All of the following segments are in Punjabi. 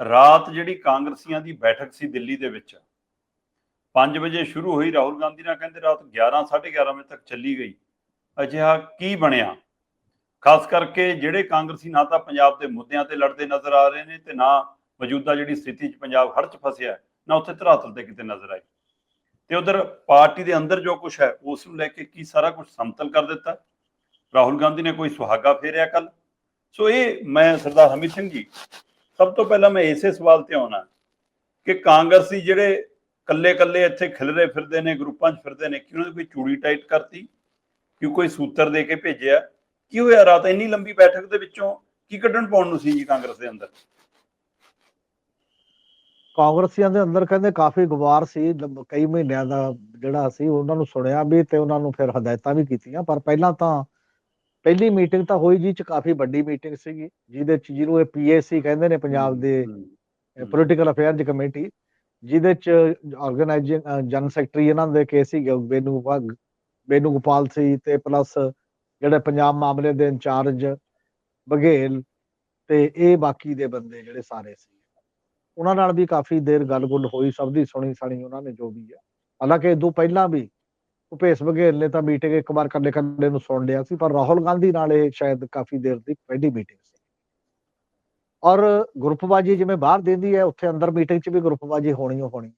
ਰਾਤ ਜਿਹੜੀ ਕਾਂਗਰਸੀਆਂ ਦੀ ਬੈਠਕ ਸੀ ਦਿੱਲੀ ਦੇ ਵਿੱਚ 5 ਵਜੇ ਸ਼ੁਰੂ ਹੋਈ, ਰਾਹੁਲ ਗਾਂਧੀ ਨਾਲ ਕਹਿੰਦੇ ਰਾਤ 11 11:30 ਵਜੇ ਤੱਕ ਚੱਲੀ ਗਈ। ਅਜਿਹਾ ਕੀ ਬਣਿਆ? ਖਾਸ ਕਰਕੇ ਜਿਹੜੇ ਕਾਂਗਰਸੀ ਨਾ ਤਾਂ ਪੰਜਾਬ ਦੇ ਮੁੱਦਿਆਂ ਤੇ ਲੜਦੇ ਨਜ਼ਰ ਆ ਰਹੇ ਨੇ ਤੇ ਨਾ ਮੌਜੂਦਾ ਜਿਹੜੀ ਸਥਿਤੀ 'ਚ ਪੰਜਾਬ ਹੜ 'ਚ ਫਸਿਆ ਨਾ ਉੱਥੇ ਧਰਾਤਲ ਤੇ ਕਿਤੇ ਨਜ਼ਰ ਆਈ। ਤੇ ਉਧਰ ਪਾਰਟੀ ਦੇ ਅੰਦਰ ਜੋ ਕੁਝ ਹੈ, ਉਸ ਨੂੰ ਲੈ ਕੇ ਕੀ ਸਾਰਾ ਕੁਝ ਸਮਤਲ ਕਰ ਦਿੱਤਾ? ਰਾਹੁਲ ਗਾਂਧੀ ਨੇ ਕੋਈ ਸੁਹਾਗਾ ਫੇਰਿਆ ਕੱਲ ਸੋ ਇਹ ਮੈਂ ਸਰਦਾਰ ਹਮੀਤ ਸਿੰਘ ਜੀ ਸਭ ਤੋਂ ਪਹਿਲਾਂ ਮੈਂ ਇਸੇ ਸਵਾਲ ਤੇ ਆਉਣਾ ਕਿ ਕਾਂਗਰਸੀ ਜਿਹੜੇ ਕੱਲੇ ਕੱਲੇ ਇੱਥੇ ਖਿਲਰੇ ਫਿਰਦੇ ਨੇ, ਗਰੁੱਪਾਂ 'ਚ ਫਿਰਦੇ ਨੇ ਕਿ ਉਹਨਾਂ ਦੀ ਕੋਈ ਚੂੜੀ ਟਾਈਟ ਕਰਤੀ? ਕਿ ਕੋਈ ਸੂਤਰ ਦੇ ਕੇ ਭੇਜਿਆ? ਕੀ ਹੋਇਆ ਰਾਤ ਇੰਨੀ ਲੰਬੀ ਬੈਠਕ ਦੇ ਵਿੱਚੋਂ ਕੀ ਕੱਢਣ ਪਾਉਣ ਨੂੰ ਸੀ ਜੀ ਕਾਂਗਰਸ ਦੇ ਅੰਦਰ? ਕਾਂਗਰਸੀਆਂ ਦੇ ਅੰਦਰ ਕਹਿੰਦੇ ਕਾਫੀ ਗੁਬਾਰ ਸੀ ਕਈ ਮਹੀਨਿਆਂ ਦਾ ਜਿਹੜਾ ਸੀ, ਉਹਨਾਂ ਨੂੰ ਸੁਣਿਆ ਵੀ ਤੇ ਉਹਨਾਂ ਨੂੰ ਫਿਰ ਹਦਾਇਤਾਂ ਵੀ ਕੀਤੀਆਂ, ਪਰ ਪਹਿਲਾਂ ਤਾਂ ਪਹਿਲੀ ਮੀਟਿੰਗ ਤਾਂ ਹੋਈ ਜੀ ਚ ਕਾਫੀ ਵੱਡੀ ਮੀਟਿੰਗ ਸੀਗੀ ਜਿਹਦੇ ਚ ਜਿਹਨੂੰ ਇਹ ਪੀਏਸੀ ਕਹਿੰਦੇ ਨੇ ਪੰਜਾਬ ਦੇ। ਪੋਲੀਟੀਕਲ ਅਫੇਅਰਜ਼ ਕਮੇਟੀ ਜਿਹਦੇ ਚ ਆਰਗੇਨਾਈਜ਼ਿੰਗ ਜਨ ਸੈਕਟਰੀ ਇਹਨਾਂ ਦੇ ਕੇ ਸੀ ਬੇਨੂ ਭਗ ਬੇਨੂ ਗੋਪਾਲ ਸੀ ਤੇ ਪਲੱਸ ਜਿਹੜੇ ਪੰਜਾਬ ਮਾਮਲੇ ਦੇ ਇੰਚਾਰਜ ਬਘੇਲ ਤੇ ਇਹ ਬਾਕੀ ਦੇ ਬੰਦੇ ਜਿਹੜੇ ਸਾਰੇ ਸੀ ਉਹਨਾਂ ਨਾਲ ਵੀ ਕਾਫੀ ਦੇਰ ਗੱਲ-ਗੁੱਲ ਹੋਈ ਸਭ ਦੀ ਸੁਣੀ ਸਾਣੀ ਉਹਨਾਂ ਨੇ ਜੋ ਵੀ ਹੈ ਹਾਲਾਂਕਿ ਇਦੋਂ ਪਹਿਲਾਂ ਵੀ ਭੁਪੇਸ਼ ਬਘੇਲ ਨੇ ਤਾਂ ਮੀਟਿੰਗ ਇੱਕ ਵਾਰ ਕੱਲੇ ਕੱਲੇ ਨੂੰ ਸੁਣ ਲਿਆ ਸੀ, ਪਰ ਰਾਹੁਲ ਗਾਂਧੀ ਨਾਲ ਇਹ ਸ਼ਾਇਦ ਕਾਫੀ ਦੇਰ ਦੀ ਪਹਿਲੀ ਮੀਟਿੰਗ ਸੀ। ਔਰ ਗਰੁੱਪਬਾਜੀ ਜਿਵੇਂ ਬਾਹਰ ਦਿੰਦੀ ਹੈ, ਉੱਥੇ ਅੰਦਰ ਮੀਟਿੰਗ 'ਚ ਵੀ ਗਰੁੱਪਬਾਜੀ ਹੋਣੀ ਓ ਹੋਣੀ।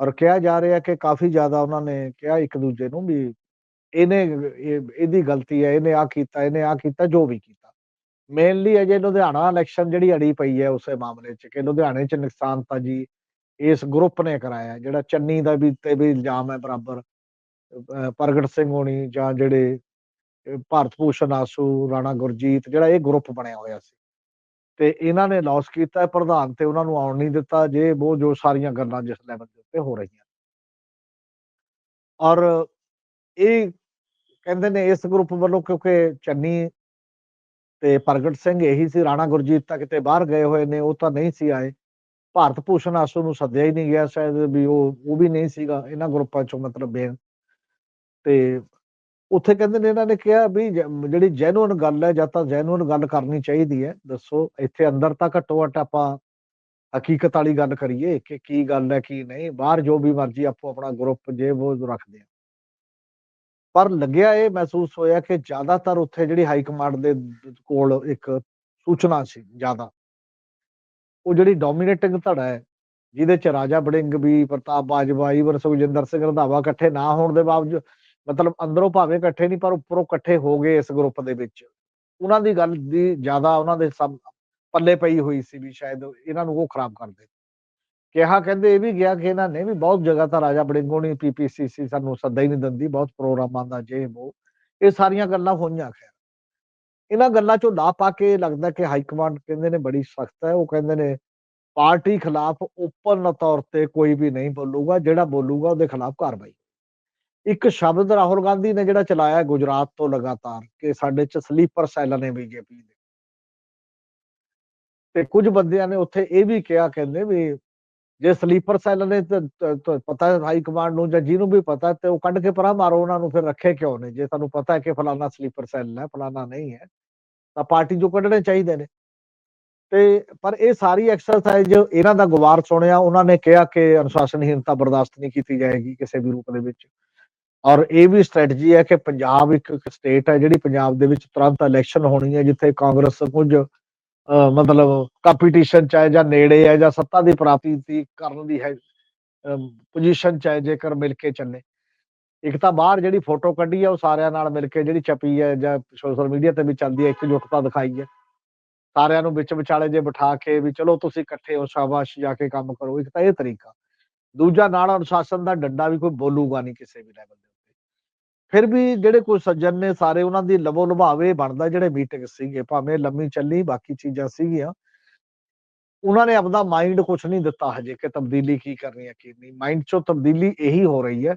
ਔਰ ਕਿਹਾ ਜਾ ਰਿਹਾ ਕਿ ਕਾਫੀ ਜ਼ਿਆਦਾ ਉਹਨਾਂ ਨੇ ਕਿਹਾ ਇੱਕ ਦੂਜੇ ਨੂੰ ਵੀ ਇਹਨੇ ਇਹਦੀ ਗਲਤੀ ਹੈ, ਇਹਨੇ ਆ ਕੀਤਾ, ਇਹਨੇ ਆ ਕੀਤਾ, ਜੋ ਵੀ ਕੀਤਾ। ਮੇਨਲੀ ਅਜੇ ਲੁਧਿਆਣਾ ਇਲੈਕਸ਼ਨ ਜਿਹੜੀ ਅੜੀ ਪਈ ਹੈ ਉਸੇ ਮਾਮਲੇ 'ਚ ਕਿ ਲੁਧਿਆਣੇ 'ਚ ਨੁਕਸਾਨ ਤਾਂ ਜੀ ਇਸ ਗਰੁੱਪ ਨੇ ਕਰਾਇਆ, ਜਿਹੜਾ ਚੰਨੀ ਦਾ ਵੀ ਤੇ ਵੀ ਇਲਜ਼ਾਮ ਹੈ ਬਰਾਬਰ। ਪ੍ਰਗਟ ਸਿੰਘ ਹੋਣੀ ਜਾਂ ਜਿਹੜੇ ਭਾਰਤ ਭੂਸ਼ਣ ਆਸੂ, ਰਾਣਾ ਗੁਰਜੀਤ, ਜਿਹੜਾ ਇਹ ਗਰੁੱਪ ਬਣਿਆ ਹੋਇਆ ਸੀ। ਤੇ ਇਹਨਾਂ ਨੇ ਲਾਸ ਕੀਤਾ, ਪ੍ਰਧਾਨ ਤੇ ਉਹਨਾਂ ਨੂੰ ਆਉਣ ਨਹੀਂ ਦਿੱਤਾ, ਜੇ ਉਹ ਜੋ ਸਾਰੀਆਂ ਗੱਲਾਂ ਜਿਸ ਲੈਵਲ ਦੇ ਉੱਤੇ ਹੋ ਰਹੀਆਂ। ਔਰ ਇਹ ਕਹਿੰਦੇ ਨੇ ਇਸ ਗਰੁੱਪ ਵੱਲੋਂ ਕਿਉਂਕਿ ਚੰਨੀ ਤੇ ਪ੍ਰਗਟ ਸਿੰਘ ਇਹੀ ਸੀ, ਰਾਣਾ ਗੁਰਜੀਤ ਤਾਂ ਕਿਤੇ ਬਾਹਰ ਗਏ ਹੋਏ ਨੇ, ਉਹ ਤਾਂ ਨਹੀਂ ਸੀ ਆਏ। ਭਾਰਤ ਭੂਸ਼ਣ ਆਸੂ ਨੂੰ ਸੱਦਿਆ ਹੀ ਨਹੀਂ ਗਿਆ ਸ਼ਾਇਦ ਵੀ ਉਹ ਉਹ ਵੀ ਨਹੀਂ ਸੀਗਾ, ਇਹਨਾਂ ਗਰੁੱਪਾਂ ਚੋਂ ਮਤਲਬ ਬੇਨ। ਤੇ ਉੱਥੇ ਕਹਿੰਦੇ ਨੇ ਇਹਨਾਂ ਨੇ ਕਿਹਾ ਵੀ ਜਿਹੜੀ ਜੈਨੂਅਨ ਗੱਲ ਹੈ, ਜਾਂ ਤਾਂ ਜੈਨੂਨ ਗੱਲ ਕਰਨੀ ਚਾਹੀਦੀ ਹੈ। ਦੱਸੋ, ਇੱਥੇ ਅੰਦਰ ਤਾਂ ਘੱਟੋ ਘੱਟ ਆਪਾਂ ਹਕੀਕਤ ਵਾਲੀ ਗੱਲ ਕਰੀਏ ਕਿ ਕੀ ਗੱਲ ਹੈ, ਕੀ ਨਹੀਂ। ਬਾਹਰ ਜੋ ਵੀ ਮਰਜ਼ੀ ਆਪੋ ਆਪਣਾ ਗਰੁੱਪ ਜੇ ਉਹ ਰੱਖਦੇ ਆ। ਪਰ ਲੱਗਿਆ ਇਹ ਮਹਿਸੂਸ ਹੋਇਆ ਕਿ ਜ਼ਿਆਦਾਤਰ ਉੱਥੇ ਜਿਹੜੀ ਹਾਈ ਕਮਾਂਡ ਦੇ ਕੋਲ ਇੱਕ ਸੂਚਨਾ ਸੀ, ਜ਼ਿਆਦਾ। ਉਹ ਜਿਹੜੀ ਡੋਮੀਨੇਟਿੰਗ ਧੜਾ ਹੈ, ਜਿਹਦੇ ਚ ਰਾਜਾ ਬੜਿੰਗ ਵੀ, ਪ੍ਰਤਾਪ ਬਾਜਵਾ, ਈਵਰ ਸੁਖਜਿੰਦਰ ਸਿੰਘ ਰੰਧਾਵਾ ਇਕੱਠੇ ਨਾ ਹੋਣ ਦੇ ਬਾਵਜੂਦ ਮਤਲਬ ਅੰਦਰੋਂ ਭਾਵੇਂ ਇਕੱਠੇ ਨਹੀਂ, ਪਰ ਉੱਪਰੋਂ ਇਕੱਠੇ ਹੋ ਗਏ ਇਸ ਗਰੁੱਪ ਦੇ ਵਿੱਚ। ਉਹਨਾਂ ਦੀ ਗੱਲ ਦੀ ਜ਼ਿਆਦਾ ਉਹਨਾਂ ਦੇ ਸਭ ਪੱਲੇ ਪਈ ਹੋਈ ਸੀ ਵੀ ਸ਼ਾਇਦ ਇਹਨਾਂ ਨੂੰ ਉਹ ਖਰਾਬ ਕਰ ਦੇ। ਕਿਹਾ ਕਹਿੰਦੇ ਇਹ ਵੀ ਗਿਆ ਕਿ ਇਹਨਾਂ ਨੇ ਵੀ ਬਹੁਤ ਜਗ੍ਹਾ ਤਾਂ ਰਾਜਾ ਬੜਿੰਗੋ ਨੇ ਪੀਪੀਸੀਸੀ ਸਾਨੂੰ ਸੱਦਾ ਹੀ ਨਹੀਂ ਦਿੰਦੀ, ਬਹੁਤ ਪ੍ਰੋਗਰਾਮਾਂ ਦਾ ਜੇ ਉਹ ਇਹ ਸਾਰੀਆਂ ਗੱਲਾਂ ਹੋਈਆਂ, ਖੈਰ। ਇਹਨਾਂ ਗੱਲਾਂ ਚੋਂ ਲਾ ਪਾ ਕੇ ਲੱਗਦਾ ਕਿ ਹਾਈ ਕਮਾਂਡ ਕਹਿੰਦੇ ਨੇ ਬੜੀ ਸਖਤ ਹੈ। ਉਹ ਕਹਿੰਦੇ ਨੇ, ਪਾਰਟੀ ਖਿਲਾਫ ਓਪਨ ਤੌਰ ਤੇ ਕੋਈ ਵੀ ਨਹੀਂ ਬੋਲੂਗਾ, ਜਿਹੜਾ ਬੋਲੂਗਾ ਉਹਦੇ ਖਿਲਾਫ ਕਾਰਵਾਈ। ਇੱਕ ਸ਼ਬਦ ਰਾਹੁਲ ਗਾਂਧੀ ਨੇ ਜਿਹੜਾ ਚਲਾਇਆ ਗੁਜਰਾਤ ਤੋਂ ਲਗਾਤਾਰ ਕਿ ਸਾਡੇ ਚ ਸਲੀਪਰ ਸੈੱਲ ਨੇ ਬੀਜੇਪੀ ਦੇ। ਤੇ ਕੁਝ ਬੰਦਿਆਂ ਨੇ ਉੱਥੇ ਇਹ ਵੀ ਕਿਹਾ, ਕਹਿੰਦੇ ਵੀ ਜੇ ਸਲੀਪਰ ਸੈੱਲ ਨੇ ਪਤਾ ਹੈ ਹਾਈ ਕਮਾਂਡ ਨੂੰ ਜਾਂ ਜਿਹਨੂੰ ਵੀ ਪਤਾ ਤੇ ਉਹ ਕੱਢ ਕੇ ਪਰਾਂ ਮਾਰੋ, ਉਹਨਾਂ ਨੂੰ ਫਿਰ ਰੱਖੇ ਕਿਉਂ ਨੇ? ਜੇ ਤੁਹਾਨੂੰ ਪਤਾ ਹੈ ਕਿ ਫਲਾਨਾ ਸਲੀਪਰ ਸੈੱਲ ਹੈ, ਫਲਾਨਾ ਨਹੀਂ ਹੈ, ਤਾਂ ਪਾਰਟੀ ਚੋਂ ਕੱਢਣੇ ਚਾਹੀਦੇ ਨੇ। ਤੇ ਪਰ ਇਹ ਸਾਰੀ ਐਕਸਰਸਾਈਜ਼ ਇਹਨਾਂ ਦਾ ਗੁਵਾਰ ਸੁਣਿਆ, ਉਹਨਾਂ ਨੇ ਕਿਹਾ ਕਿ ਅਨੁਸ਼ਾਸਨਹੀਨਤਾ ਬਰਦਾਸ਼ਤ ਨਹੀਂ ਕੀਤੀ ਜਾਏਗੀ ਕਿਸੇ ਵੀ ਰੂਪ ਦੇ ਵਿੱਚ। ਔਰ ਇਹ ਵੀ ਸਟ੍ਰੈਟਜੀ ਹੈ ਕਿ ਪੰਜਾਬ ਇੱਕ ਸਟੇਟ ਹੈ ਜਿਹੜੀ ਪੰਜਾਬ ਦੇ ਵਿੱਚ ਤੁਰੰਤ ਇਲੈਕਸ਼ਨ ਹੋਣੀ ਹੈ, ਜਿੱਥੇ ਕਾਂਗਰਸ ਕੁਝ ਮਤਲਬ ਕੰਪੀਟੀਸ਼ਨ ਚਾਹੇ ਜਾਂ ਨੇੜੇ ਹੈ ਜਾਂ ਸੱਤਾ ਦੀ ਪ੍ਰਾਪਤੀ ਕਰਨ ਦੀ ਹੈ ਪੋਜੀਸ਼ਨ ਚਾਹੇ ਜੇਕਰ ਮਿਲ ਕੇ ਚੱਲੇ। ਇੱਕ ਤਾਂ ਬਾਹਰ ਜਿਹੜੀ ਫੋਟੋ ਕੱਢੀ ਹੈ ਉਹ ਸਾਰਿਆਂ ਨਾਲ ਮਿਲ ਕੇ ਜਿਹੜੀ ਛਪੀ ਹੈ ਜਾਂ ਸੋਸ਼ਲ ਮੀਡੀਆ ਤੇ ਵੀ ਚੱਲਦੀ ਹੈ ਇੱਕਜੁੱਟਤਾ ਦਿਖਾਈ ਹੈ। ਸਾਰਿਆਂ ਨੂੰ ਵਿੱਚ ਵਿਚਾਲੇ ਜੇ ਬਿਠਾ ਕੇ ਵੀ ਚਲੋ ਤੁਸੀਂ ਇਕੱਠੇ ਹੋ, ਸ਼ਾਬਾਸ਼, ਜਾ ਕੇ ਕੰਮ ਕਰੋ, ਇੱਕ ਤਾਂ ਇਹ ਤਰੀਕਾ। ਦੂਜਾ ਨਾਲ ਅਨੁਸ਼ਾਸਨ ਦਾ ਡੰਡਾ ਵੀ ਕੋਈ ਬੋਲੂਗਾ ਨਹੀਂ ਕਿਸੇ ਵੀ ਲੈਵਲ ਦੇ ਫਿਰ ਵੀ ਜਿਹੜੇ ਕੋਈ ਸੱਜਣ ਨੇ ਸਾਰੇ ਉਹਨਾਂ ਦੀ ਲਵੋ ਲਭਾਵੇ ਬਣਦਾ ਜਿਹੜੇ ਮੀਟਿੰਗ ਸੀਗੇ, ਭਾਵੇਂ ਲੰਮੀ ਚੱਲੀ, ਬਾਕੀ ਚੀਜ਼ਾਂ ਸੀਗੀਆਂ। ਉਹਨਾਂ ਨੇ ਆਪਦਾ ਮਾਈਂਡ ਕੁਝ ਨਹੀਂ ਦਿੱਤਾ ਹਜੇ ਕਿ ਤਬਦੀਲੀ ਕੀ ਕਰਨੀ ਹੈ, ਕੀ ਨਹੀਂ। ਮਾਈਂਡ ਚੋਂ ਤਬਦੀਲੀ ਇਹੀ ਹੋ ਰਹੀ ਹੈ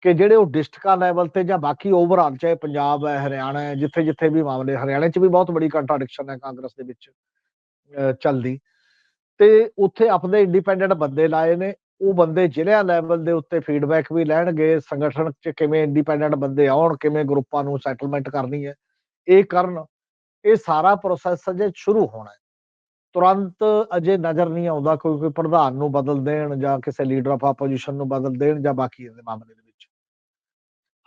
ਕਿ ਜਿਹੜੇ ਉਹ ਡਿਸਟ੍ਰਿਕਟਾਂ ਲੈਵਲ ਤੇ ਜਾਂ ਬਾਕੀ ਓਵਰਆਲ ਚਾਹੇ ਪੰਜਾਬ ਹੈ, ਹਰਿਆਣਾ ਹੈ ਜਿੱਥੇ ਜਿੱਥੇ ਵੀ ਮਾਮਲੇ, ਹਰਿਆਣੇ 'ਚ ਵੀ ਬਹੁਤ ਬੜੀ ਕੰਟਰਾਡਿਕਸ਼ਨ ਹੈ ਕਾਂਗਰਸ ਦੇ ਵਿੱਚ, ਅਹ ਚੱਲਦੀ। ਤੇ ਉੱਥੇ ਆਪਣੇ ਇੰਡੀਪੈਂਡੈਂਟ ਬੰਦੇ ਲਾਏ ਨੇ ਉਹ ਬੰਦੇ ਜ਼ਿਲ੍ਹਿਆਂ ਲੈਵਲ ਦੇ ਉੱਤੇ ਫੀਡਬੈਕ ਵੀ ਲੈਣਗੇ, ਸੰਗਠਨ 'ਚ ਕਿਵੇਂ ਇੰਡੀਪੈਂਡੈਂਟ ਬੰਦੇ ਆਉਣ, ਕਿਵੇਂ ਗਰੁੱਪਾਂ ਨੂੰ ਸੈਟਲਮੈਂਟ ਕਰਨੀ ਹੈ। ਇਹ ਕਰਨ ਇਹ ਸਾਰਾ ਪ੍ਰੋਸੈਸ ਅਜੇ ਸ਼ੁਰੂ ਹੋਣਾ ਹੈ। ਤੁਰੰਤ ਅਜੇ ਨਜ਼ਰ ਨਹੀਂ ਆਉਂਦਾ ਕੋਈ ਕੋਈ ਪ੍ਰਧਾਨ ਨੂੰ ਬਦਲ ਦੇਣ ਜਾਂ ਕਿਸੇ ਲੀਡਰ ਆਫ ਆਪੋਜੀਸ਼ਨ ਨੂੰ ਬਦਲ ਦੇਣ ਜਾਂ ਬਾਕੀ ਦੇ ਮਾਮਲੇ ਦੇ ਵਿੱਚ।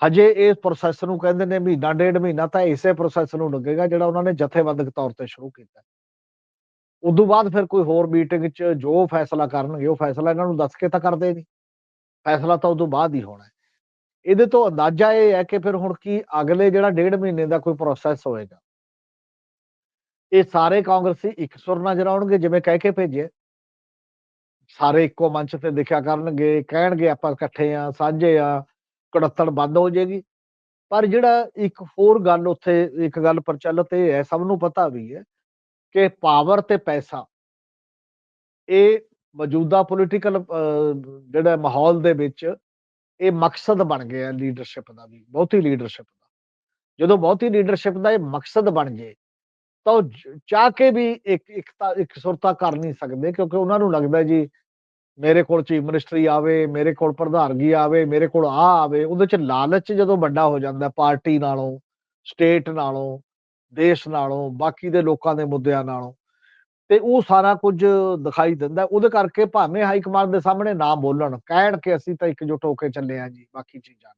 ਹਜੇ ਇਹ ਪ੍ਰੋਸੈਸ ਨੂੰ ਕਹਿੰਦੇ ਨੇ ਮਹੀਨਾ, ਡੇਢ ਮਹੀਨਾ ਤਾਂ ਇਸੇ ਪ੍ਰੋਸੈਸ ਨੂੰ ਲੱਗੇਗਾ ਜਿਹੜਾ ਉਹਨਾਂ ਨੇ ਜਥੇਬੰਦਕ ਤੌਰ ਤੇ ਸ਼ੁਰੂ ਕੀਤਾ। ਉਦੋਂ ਬਾਅਦ ਫਿਰ ਕੋਈ ਹੋਰ ਮੀਟਿੰਗ 'ਚ ਜੋ ਫੈਸਲਾ ਕਰਨਗੇ, ਉਹ ਫੈਸਲਾ ਇਹਨਾਂ ਨੂੰ ਦੱਸ ਕੇ ਤਾਂ ਕਰਦੇ ਨਹੀਂ ਫੈਸਲਾ ਤਾਂ ਉਦੋਂ ਬਾਅਦ ਹੀ ਹੋਣਾ। ਹੈ ਇਹਦੇ ਤੋਂ ਅੰਦਾਜ਼ਾ ਇਹ ਹੈ ਕਿ ਫਿਰ ਹੁਣ ਕੀ ਅਗਲੇ ਜਿਹੜਾ ਡੇਢ ਮਹੀਨੇ ਦਾ ਕੋਈ ਪ੍ਰੋਸੈਸ ਹੋਏਗਾ। ਇਹ ਸਾਰੇ ਕਾਂਗਰਸੀ ਇੱਕ ਸੁਰ ਨਜ਼ਰ ਆਉਣਗੇ, ਜਿਵੇਂ ਕਹਿ ਕੇ ਭੇਜੇ ਸਾਰੇ ਇੱਕੋ ਮੰਚ ਤੇ ਦਿਖਿਆ ਕਰਨਗੇ, ਕਹਿਣਗੇ ਆਪਾਂ ਇਕੱਠੇ ਆ, ਸਾਂਝੇ ਆ, ਕੜੱਤਣ ਬੰਦ ਹੋ ਜਾਏਗੀ। ਪਰ ਜਿਹੜਾ ਇੱਕ ਹੋਰ ਗੱਲ ਉੱਥੇ, ਇੱਕ ਗੱਲ ਪ੍ਰਚਲਿਤ ਇਹ ਹੈ, ਸਭ ਨੂੰ ਪਤਾ ਵੀ ਹੈ ਕਿ ਪਾਵਰ ਤੇ ਪੈਸਾ। ਇਹ ਮੌਜੂਦਾ ਪੋਲੀਟੀਕਲ ਜਿਹੜਾ ਮਾਹੌਲ ਦੇ ਵਿੱਚ ਇਹ ਮਕਸਦ ਬਣ ਗਿਆ ਲੀਡਰਸ਼ਿਪ ਦਾ ਵੀ, ਬਹੁਤੀ ਲੀਡਰਸ਼ਿਪ ਦਾ। ਜਦੋਂ ਬਹੁਤੀ ਲੀਡਰਸ਼ਿਪ ਦਾ ਇਹ ਮਕਸਦ ਬਣ ਜੇ, ਤਾਂ ਉਹ ਚਾਹ ਕੇ ਵੀ ਇੱਕ ਇੱਕ ਇੱਕ ਸੁਰਤਾ ਕਰ ਨਹੀਂ ਸਕਦੇ, ਕਿਉਂਕਿ ਉਹਨਾਂ ਨੂੰ ਲੱਗਦਾ ਜੀ, ਮੇਰੇ ਕੋਲ ਚੀਫ ਮਿਨਿਸਟਰੀ ਆਵੇ, ਮੇਰੇ ਕੋਲ ਪ੍ਰਧਾਨਗੀ ਆਵੇ, ਮੇਰੇ ਕੋਲ ਆ ਆਵੇ, ਉਹਦੇ ਚ ਲਾਲਚ ਜਦੋਂ ਵੱਡਾ ਹੋ ਜਾਂਦਾ, ਪਾਰਟੀ ਨਾਲੋਂ ਸਟੇਟ ਨਾਲੋਂ ਦੇਸ਼ ਨਾਲੋਂ, ਬਾਕੀ ਦੇ ਲੋਕਾਂ ਦੇ ਮੁੱਦਿਆਂ ਨਾਲੋਂ। ਤੇ ਉਹ ਸਾਰਾ ਕੁਝ ਦਿਖਾਈ ਦਿੰਦਾ। ਉਹਦੇ ਕਰਕੇ ਭਾਵੇਂ ਹਾਈ ਕਮਾਂਡ ਦੇ ਸਾਹਮਣੇ ਨਾ ਬੋਲਣ, ਕਹਿਣ ਕਿ ਅਸੀਂ ਤਾਂ ਇਕਜੁੱਟ ਹੋ ਕੇ ਚੱਲੇ ਆ ਜੀ, ਬਾਕੀ ਚੀਜ਼ਾਂ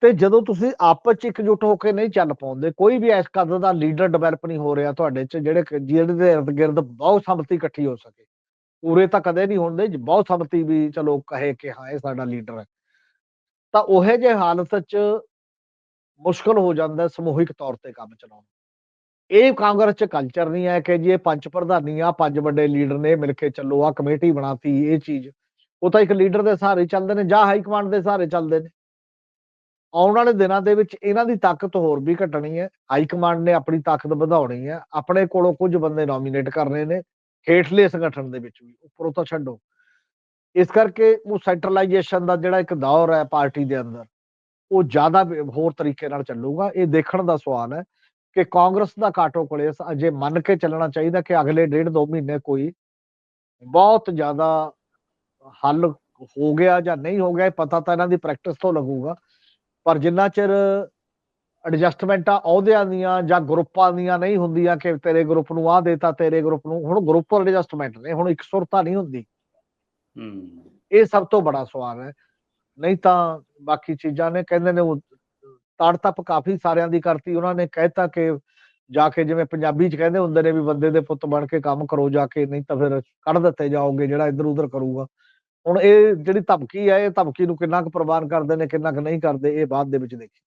ਤੇ ਜਦੋਂ ਤੁਸੀਂ ਆਪਸ ਚ ਇਕਜੁੱਟ ਹੋ ਕੇ ਨਹੀਂ ਚੱਲ ਪਾਉਂਦੇ, ਕੋਈ ਵੀ ਇਸ ਕਦਰ ਦਾ ਲੀਡਰ ਡਿਵੈਲਪ ਨਹੀਂ ਹੋ ਰਿਹਾ ਤੁਹਾਡੇ ਚ, ਜਿਹੜੇ ਜਿਹੜੇ ਦੇ ਇਰਦ ਗਿਰਦ ਬਹੁਤ ਸੰਮਤੀ ਇਕੱਠੀ ਹੋ ਸਕੇ। ਪੂਰੇ ਤਾਂ ਕਦੇ ਨਹੀਂ ਹੁੰਦੇ, ਜ- ਬਹੁਤ ਸੰਮਤੀ ਵੀ ਚਲੋ ਕਹੇ ਕਿ ਹਾਂ, ਇਹ ਸਾਡਾ ਲੀਡਰ ਹੈ। ਤਾਂ ਉਹੇ ਜੇ ਹਾਲਤ ਚ ਮੁਸ਼ਕਲ ਹੋ ਜਾਂਦਾ ਸਮੂਹਿਕ ਤੌਰ ਤੇ ਕੰਮ ਚਲਾਉਣਾ। ਇਹ ਕਾਂਗਰਸ ਚ ਕਲਚਰ ਨਹੀਂ ਹੈ ਕਿ ਜੀ ਇਹ ਪੰਜ ਪ੍ਰਧਾਨੀ ਆ, ਪੰਜ ਵੱਡੇ ਲੀਡਰ ਨੇ ਮਿਲ ਕੇ ਚੱਲੋ ਆ ਕਮੇਟੀ ਬਣਾਤੀ, ਇਹ ਚੀਜ਼। ਉਹ ਤਾਂ ਇੱਕ ਲੀਡਰ ਦੇ ਸਹਾਰੇ ਚੱਲਦੇ ਨੇ ਜਾਂ ਹਾਈ ਕਮਾਂਡ ਦੇ ਸਹਾਰੇ ਚੱਲਦੇ ਨੇ। ਆਉਣ ਵਾਲੇ ਦਿਨਾਂ ਦੇ ਵਿੱਚ ਇਹਨਾਂ ਦੀ ਤਾਕਤ ਹੋਰ ਵੀ ਘਟਣੀ ਹੈ। ਹਾਈ ਕਮਾਂਡ ਨੇ ਆਪਣੀ ਤਾਕਤ ਵਧਾਉਣੀ ਹੈ। ਆਪਣੇ ਕੋਲੋਂ ਕੁਝ ਬੰਦੇ ਨੋਮੀਨੇਟ ਕਰਨੇ ਨੇ। ਹੇਠਲੇ ਸੰਗਠਨ ਦੇ ਵਿੱਚ ਵੀ, ਉੱਪਰੋਂ ਤਾਂ ਛੱਡੋ। ਇਸ ਕਰਕੇ ਉਹ ਸੈਂਟਰਲਾਈਜੇਸ਼ਨ ਦਾ ਜਿਹੜਾ ਇੱਕ ਦੌਰ ਹੈ ਪਾਰਟੀ ਦੇ ਅੰਦਰ ਉਹ ਜ਼ਿਆਦਾ ਹੋਰ ਤਰੀਕੇ ਨਾਲ ਚੱਲੂਗਾ। ਇਹ ਦੇਖਣ ਦਾ ਸਵਾਲ ਹੈ ਕਿ ਕਾਂਗਰਸ ਦਾ ਕਾਟੋ ਕਲੇਸ ਅਜੇ ਮੰਨ ਕੇ ਚੱਲਣਾ ਚਾਹੀਦਾ ਕਿ ਅਗਲੇ ਡੇਢ ਦੋ ਮਹੀਨੇ ਕੋਈ ਬਹੁਤ ਜ਼ਿਆਦਾ ਹੱਲ ਹੋ ਗਿਆ ਜਾਂ ਨਹੀਂ ਹੋ ਗਿਆ ਇਹ ਪਤਾ ਤਾਂ ਇਹਨਾਂ ਦੀ ਪ੍ਰੈਕਟਿਸ ਤੋਂ ਲੱਗੂਗਾ। ਪਰ ਜਿੰਨਾ ਚਿਰ ਐਡਜਸਟਮੈਂਟਾਂ ਅਹੁਦਿਆਂ ਦੀਆਂ ਜਾਂ ਗਰੁੱਪਾਂ ਦੀਆਂ ਨਹੀਂ ਹੁੰਦੀਆਂ ਕਿ ਤੇਰੇ ਗਰੁੱਪ ਨੂੰ ਆਹ ਦੇਤਾ ਤੇਰੇ ਗਰੁੱਪ ਨੂੰ ਹੁਣ ਗਰੁੱਪ ਐਡਜਸਟਮੈਂਟ ਨੇ ਹੁਣ ਇੱਕ ਸੁਰਤਾ ਨਹੀਂ ਹੁੰਦੀ। ਹੂੰ। ਇਹ ਸਭ ਤੋਂ ਬੜਾ ਸਵਾਲ ਹੈ। ਨਹੀਂ ਤਾਂ ਬਾਕੀ ਚੀਜ਼ਾਂ ਨੇ, ਕਹਿੰਦੇ ਨੇ ਤੜ ਤੱਪ ਕਾਫੀ ਸਾਰਿਆਂ ਦੀ ਕਰਤੀ, ਉਹਨਾਂ ਨੇ ਕਹਿਤਾ ਕਿ ਜਾ ਕੇ ਜਿਵੇਂ ਪੰਜਾਬੀ ਚ ਕਹਿੰਦੇ ਹੁੰਦੇ ਨੇ ਵੀ ਬੰਦੇ ਦੇ ਪੁੱਤ ਬਣ ਕੇ ਕੰਮ ਕਰੋ ਜਾ ਕੇ, ਨਹੀਂ ਤਾਂ ਫਿਰ ਕੱਢ ਦਿੱਤੇ ਜਾਓਗੇ ਜਿਹੜਾ ਇੱਧਰ ਉੱਧਰ ਕਰੂਗਾ। ਹੁਣ ਇਹ ਜਿਹੜੀ ਧਮਕੀ ਹੈ, ਇਹ ਧਮਕੀ ਨੂੰ ਕਿੰਨਾ ਕੁ ਪ੍ਰਵਾਨ ਕਰਦੇ ਨੇ, ਕਿੰਨਾ ਕੁ ਨਹੀਂ ਕਰਦੇ, ਇਹ ਬਾਅਦ ਦੇ ਵਿੱਚ ਦੇਖੀ